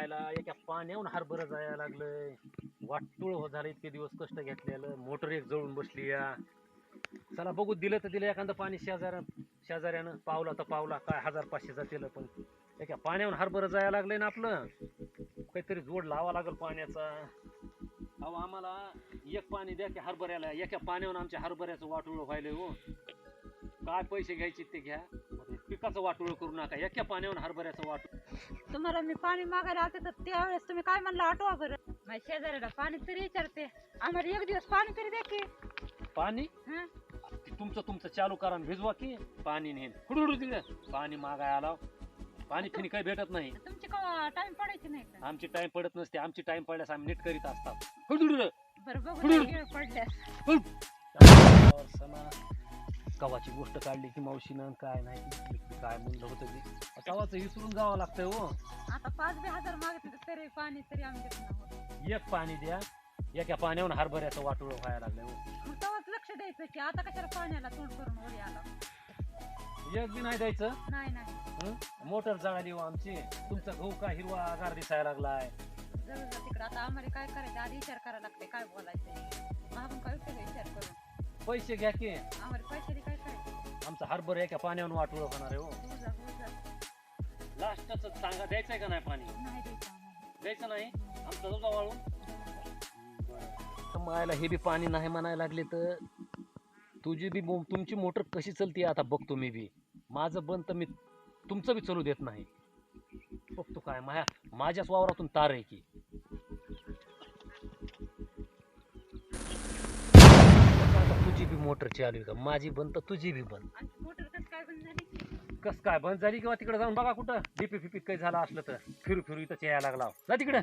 मायला एका पाण्याहून हरभर जायला लागलंय. वाटतुळ हो झालं इतके दिवस कष्ट घेतलेलं. मोटर एक जळून बसली या. चला बघू दिलं तर दिलं. एखादं पाणी शेजाऱ्या शेजाऱ्यानं पावला तर पावला. काय हजार पाचशेचा दिलं पण एका पाण्याहून हरभर जायला लागलंय ना आपलं. काहीतरी जोड लावा लागल पाण्याचा. अहो आम्हाला एक पाणी द्या की हरभऱ्याला. एका पाण्याहून आमच्या हरभऱ्याचं वाटोळ व्हायलंय हो. काय पैसे घ्यायचे ते घ्या. पिकाचं वाटोळ करू नका. एका पाण्याहून हरभऱ्याचं वाटोळ. तुम्हाला मी पाणी मागायला आलते तर त्यावेळेस तुम्ही काय म्हणलं आठवा बरं. माझ्या शेजाऱ्याला पाणी तरी विचारते. आम्हाला एक दिवस पाणी तरी द्या की. पाणी? हं? तुमचं तुमचं चालू करा आणि भिजवा की. पाणी नेन. हुडुडू तिकडे. पाणी मागाय आला पाणी फिनी काही भेटत नाही. तुमची का टाइम पडायची नाही का? आमची टाइम पडत नसते. आमची टाइम पडल्यास आम्ही नीट करीत असतात. हुडुडू बरं बघू हुडुड. ना, वेळ पडल्यास कवाची गोष्ट काढली की मावशीनं काय नाही काय म्हणलं होतं ते. कवाचं विसरून जावं लागतंय हो. आता पाच बे हजार मागितले तरी पाणी तरी आम्ही एक पाणी द्या. एका पाण्याहून हरभऱ्याचं वाटोळ व्हायला लागलं हो. मग तेव्हाच लक्ष द्यायचं की आता कशाला पाण्याला तोंड करून वरी आला. एक बी नाही द्यायचं? नाही नाही. हं? मोटर जळाली हो आमची. तुमचा गहू का हिरवा आगार दिसायला लागलाय? जवळ जा तिकडं. आता आम्हाला काय करायचं? आधी विचार करायला लागते काय बोलायचं? काय उपयोग आहे विचार करून? पैसे घ्या की. आम्हाला आमचा हरभर एका पाण्यावर वाटोळ होणार आहे हो. हो जा हो जा लास्टच सांगा द्यायचंय का नाही पाणी? नाही द्यायचं आम्हाला. द्यायचं नाही? आमचा जो वाळून. मायला हे बी पाणी नाही म्हणायला लागले तर तुझी बी मो- तुमची मोटर कशी चलते आता बघतो मी बी. माझं बंद तर मी तुमचं बी चालू देत नाही. बघतो काय माझ्या माझ्याच वावरातून तार आहे की. तुझी बी मोटर चालू आहे का? माझी बंद तर तुझी बी बंद. आमची मोटर कसं काय बंद झाली? कस काय बंद झाली किंवा तिकडे जाऊन बघा कुठं? डीपी फिपी काही झालं असलं तर. फिरू फिरू इथं यायला लागला. जा तिकडे.